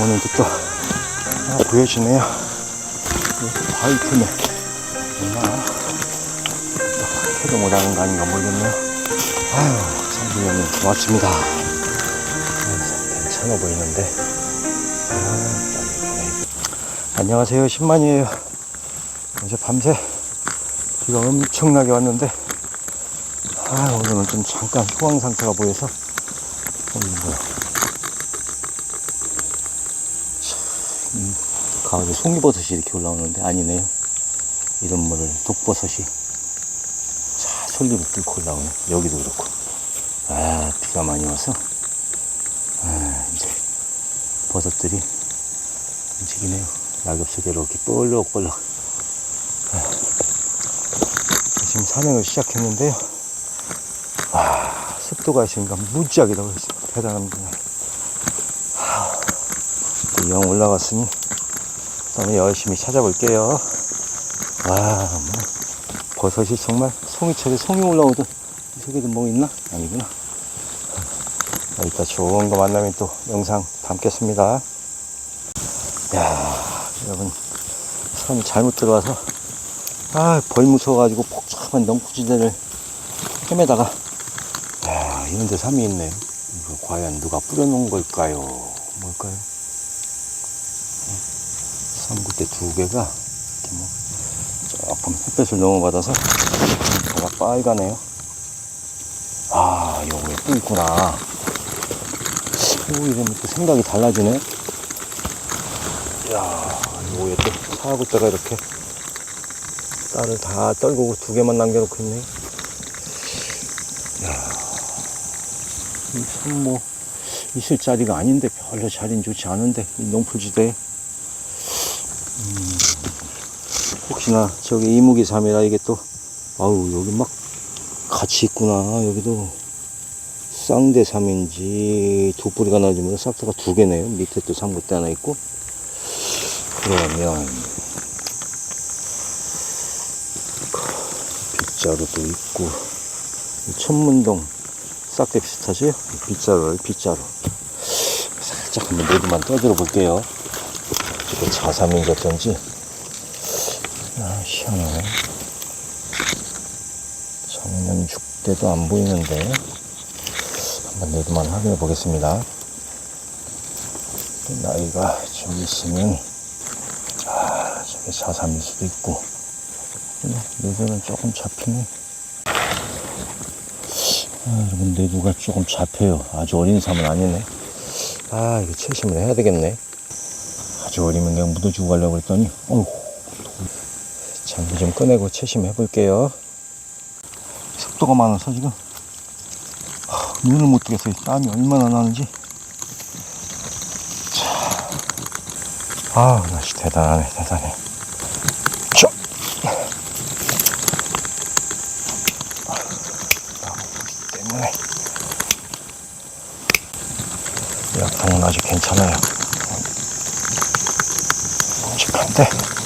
오늘도 또 하나 보여주네요. 이 바위 틈에 얼마나 또 해도 못하는 거 아닌가 모르겠네요. 아유, 상주형님 고맙습니다. 아, 괜찮아 보이는데. 아. 안녕하세요. 10만이에요. 어제 밤새 비가 엄청나게 왔는데, 아, 오늘은 좀 잠깐 소강 상태가 보여서, 오늘 뭐, 가을에 송이버섯이 이렇게 올라오는데 아니네요. 이런 뭐를 독버섯이 자 솔잎을 뚫고 올라오네. 여기도 그렇고. 아 비가 많이 와서 아 이제 버섯들이 움직이네요. 낙엽 속에로 이렇게 볼록볼록. 아, 지금 산행을 시작했는데요. 아 습도가 있으니까 무지하게 더워요. 대단합니다. 영 올라갔으니 오늘 열심히 찾아볼게요. 와, 뭐 버섯이 정말 송이철에 송이 올라오던 이 속에도 뭐 있나? 아니구나. 아, 이따 좋은 거 만나면 또 영상 담겠습니다. 야, 여러분 선이 잘못 들어와서 아, 벌 무서워가지고 복잡한 넝푸지대를 헤매다가 야, 이런 데 삼이 있네요. 이거 과연 누가 뿌려놓은 걸까요? 뭘까요? 삼국대 두 개가 이렇게 뭐 조금 햇볕을 너무 받아서 바가 빨가네요. 아, 요거에 또 있구나. 오, 이러면 또 생각이 달라지네. 이야, 요거에 또 사과부대가 이렇게 딸을 다 떨구고 두 개만 남겨놓고 있네. 이야, 이참뭐 있을 자리가 아닌데 별로 자리는 좋지 않은데 이 농풀지대에 혹시나 저기 이무기 삼이라 이게 또 아우 여기 막 같이 있구나 여기도. 쌍대 삼인지 두 뿌리가 나지 뭐 싹다가 두 개네요. 밑에 또 삼국대 하나 있고. 그러면 빗자루도 있고 이 천문동 싹대 비슷하죠 빗자루 빗자루. 살짝 한번 모두만 떠들어 볼게요. 이게 자삼인지 어쩐지 아, 희한하네. 작년 6대도 안 보이는데, 한번 내도만 확인해 보겠습니다. 나이가 좀 있으면, 아, 저게 4.3일 수도 있고, 내도는 조금 잡히네. 아, 여러분, 내도가 조금 잡혀요. 아주 어린 삶은 아니네. 아, 이거 채심을 해야 되겠네. 아주 어리면 내가 묻어주고 가려고 그랬더니, 어휴. 장비 좀 꺼내고 채심해 볼게요. 습도가 많아서 지금 하, 눈을 못 뜨겠어요. 땀이 얼마나 나는지. 자, 아, 날씨 대단하네, 대단해. 자, 때문에 약통은 아직 괜찮아요. 묵직한데.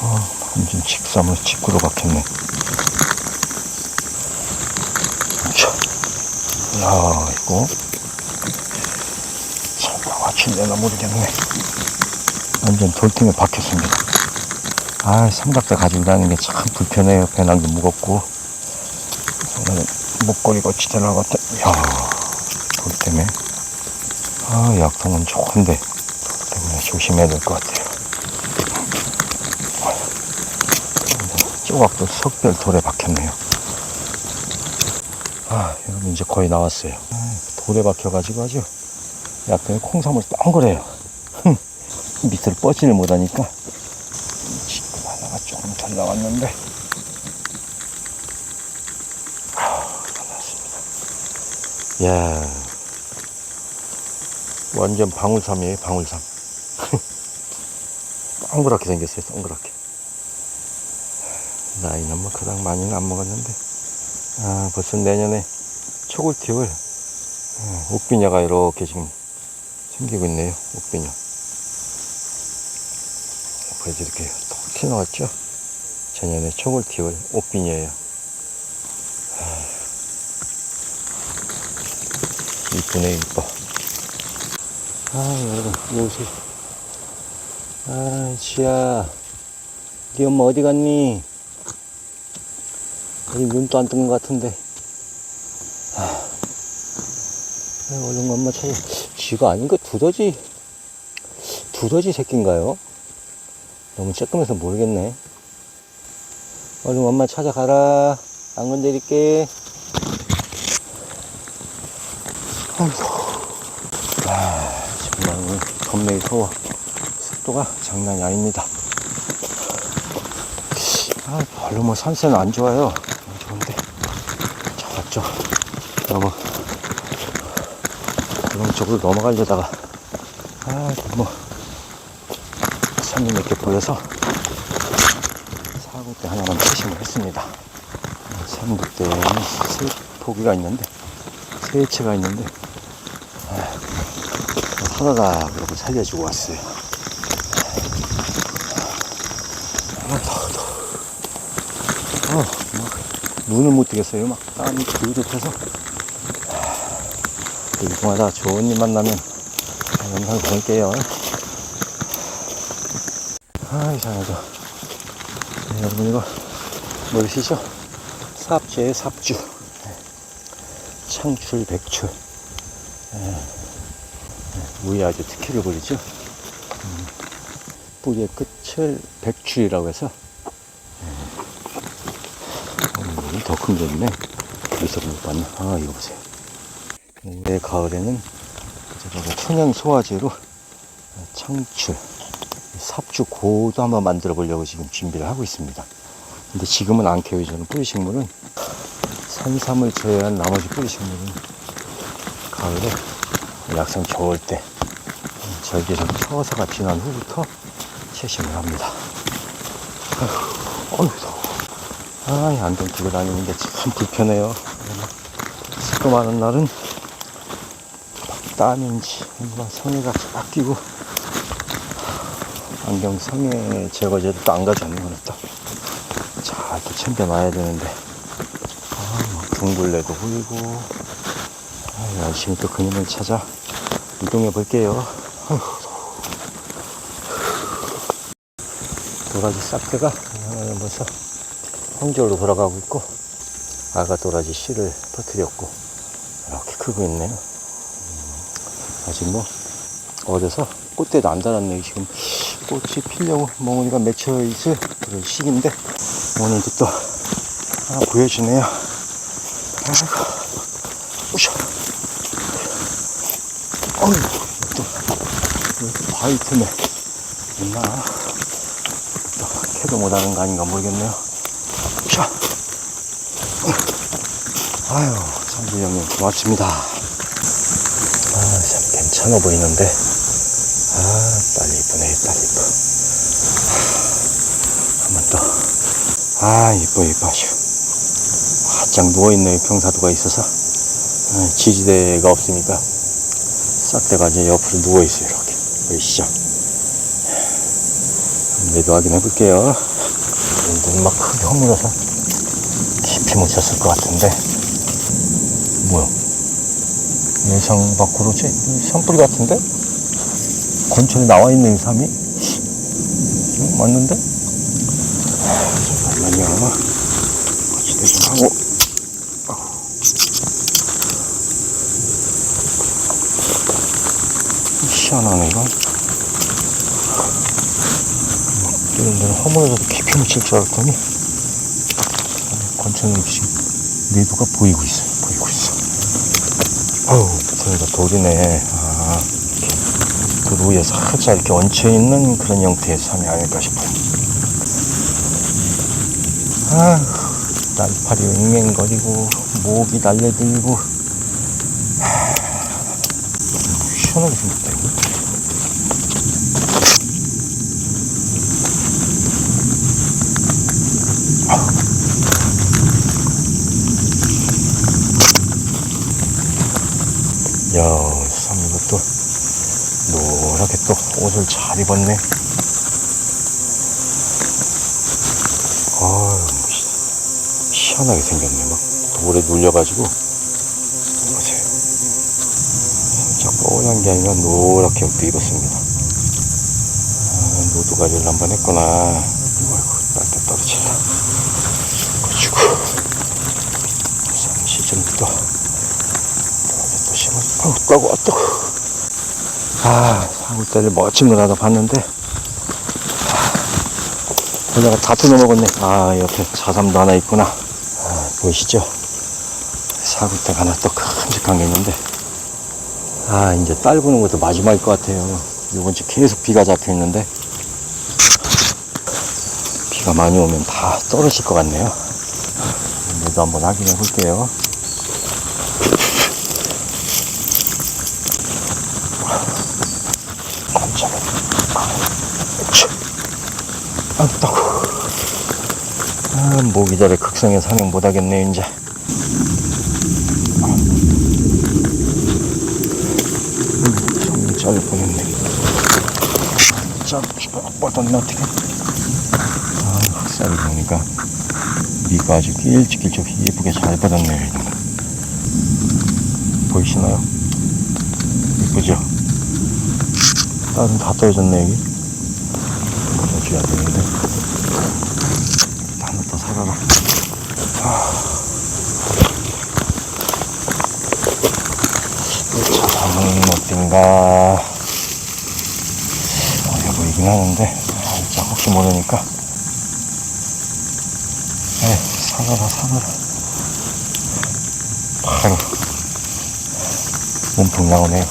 아, 완전 직삼을 직구로 박혔네. 자, 야, 이거. 잠깐 맞출려나 모르겠네. 완전 돌팀에 박혔습니다. 아, 삼각대 가지고 다니는 게 참 불편해요. 배낭도 무겁고. 오늘 목걸이 거치 들어갔다. 야, 돌 때문에. 아, 약통은 좋은데. 조심해야 될 것 같아요. 조각도 석별 돌에 박혔네요. 아, 여러분 이제 거의 나왔어요. 아, 돌에 박혀가지고 아주 약간 콩사물 동그래요. 밑을 뻗지를 못하니까 지금 하나가 조금 덜 나왔는데 아, 나왔습니다. 야 완전 방울삼이에요, 방울삼. 동그랗게 생겼어요, 동그랗게. 나이는 뭐 그닥 많이는 안 먹었는데, 아, 벌써 내년에 초골티울, 아, 옥비녀가 이렇게 지금 생기고 있네요, 옥비녀. 보여드릴게요. 톡 튀어나왔죠? 작년에 초골티울 옥비녀예요. 아, 이쁘네 이뻐 아 여러분 오세요 아 지야 네 엄마 어디 갔니? 아직 눈도 안 뜬 것 같은데. 아, 얼른 엄마 찾아 쥐가 아닌가 두더지 두더지 새끼인가요? 너무 쬐끔해서 모르겠네. 얼른 엄마 찾아가라. 안 건드릴게. 아이고. 아 정말 오늘 덥네이 더워 습도가 장난이 아닙니다. 아 별로 뭐 산세는 안 좋아요. 안 좋은데. 저쪽 너무. 그런 쪽으로 넘어가려다가. 아 너무. 산이 몇개 보여서 사고 때 하나만 채심을 했습니다. 산도 때는 세 포기가 있는데 세 채가 있는데. 아, 살아라 그러고 살려주고 왔어요 어, 막 눈을 못 뜨겠어요. 막 땀이 부르듯해서 이동하다 좋은 일 만나면 영상 보낼게요. 아 이상하죠. 네, 여러분 이거 모르시죠? 삽주의 삽주. 네. 창출 백출. 네. 네, 무에 아주 특혜를 부리죠. 음, 뿌리의 끝을 백출이라고 해서 음, 더큰 게 있네 여기서 못 봤네 아 이거 보세요 올해 가을에는 제가 천연 소화제로 창출 삽주 고도 한번 만들어 보려고 지금 준비를 하고 있습니다. 근데 지금은 안 캐요. 저는 뿌리식물은 산삼을 제외한 나머지 뿌리식물은 가을에 약성 좋을 때 절개적 처서가 지난 후부터 채심을 합니다. 어휴, 더워. 아, 이 안경 끼고 다니는 게 참 불편해요. 습도 많은 날은 막 땀인지 막 성에가 쫙 끼고 안경 성에 제거제도 또 안 가져왔네 오늘 또잘 또 챙겨놔야 되는데 아, 막 둥글레도 보이고 아, 열심히 또 그림을 찾아 이동해 볼게요 아휴, 더워. 도라지 싹대가 벌써 홍절로 돌아가고 있고 아가 도라지 씨를 퍼뜨렸고 이렇게 크고 있네요. 음, 아직 뭐 어려서 꽃대도 안 달았네 지금 꽃이 피려고 멍울이가 맺혀 있을 그런 시기인데 오늘도 또 하나 보여주네요. 아이고 우셔. 어휴 또 여기 바위 틈에 있나 또 캐도 못하는 거 아닌가 모르겠네요 우셔 아유 삼주 형님 고맙습니다 아 참 괜찮아 보이는데 아, 딸 이쁘네, 딸 이뻐. 한번 더. 아, 이뻐, 이뻐, 아주. 바짝 누워있네, 경사도가 있어서. 아, 지지대가 없으니까. 싹대가 이제 옆으로 누워있어요, 이렇게. 보이시죠? 내도 확인해 볼게요. 눈막 크게 허물어서 깊이 묻혔을 것 같은데. 뭐야? 예상 밖으로 제 산불이 같은데? 건천에 나와 있는 삶이 응, 맞는데? 잠깐만요. 같이 대좀 하고. 희한하네, 이건. 이런 데는 허물어서 깊이 묻힐 줄 알았더니, 건천은 지금 내도가 보이고 있어요. 보이고 있어. 어우, 그러니까 돌이네. 아. 그 위에 살짝 이렇게 얹혀 있는 그런 형태의 산이 아닐까 싶어요. 아, 날파리 앵앵거리고, 모기 날려들고, 하, 시원하게 생겼다, 이거. 야, 참, 이것도 노랗게 또 옷을 잘 입었네. 희- 희한하게 생겼네. 막 돌에 눌려가지고. 보세요. 뽀얀 게 아니라 노랗게 옷도 입었습니다. 아, 노두가리를 한번 했구나. 아이고, 딸때 떨어진다. 그치고, 삼시즌도 여기 또 심어, 아우, 따고, 또. 아, 사골대를 멋진 걸 하다 봤는데, 벌레가 다 뜯어먹었네. 아, 옆에 자삼도 하나 있구나. 아, 보이시죠? 사골대가 하나 또 큼직한 게 있는데, 아, 이제 딸 보는 것도 마지막일 것 같아요. 이번 주 계속 비가 잡혀 있는데, 비가 많이 오면 다 떨어질 것 같네요. 오늘도 한번 확인해 볼게요. 깜짝이야. 아, 따고. 아, 모기다리 극성에 사냥 못하겠네, 이제. 좀 잘릴 뻔했네. 자, 뻗었네, 어떻게. 아, 흑살을 보니까 미가 아주 길쭉길쭉 예쁘게 잘 뻗었네요, 이거. 보이시나요? 예쁘죠? 딸은 다 떨어졌네, 여기. 묻어줘야 되는데. 하나 더 살아라. 자, 다음은 어딘가. 어려 보이긴 하는데, 살짝 혹시 모르니까. 에 살아라, 살아라. 바로, 몸통 나오네요.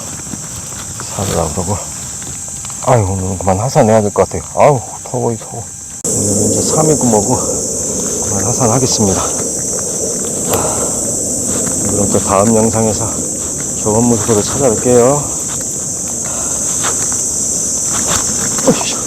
살아라 그러고. 아유, 오늘은 그만 하산해야 될 것 같아요. 아우, 더워, 더워. 오늘은 이제 3일 근무고, 그만 하산하겠습니다. 그럼 또 다음 영상에서 좋은 모습으로 찾아올게요. 어이씨.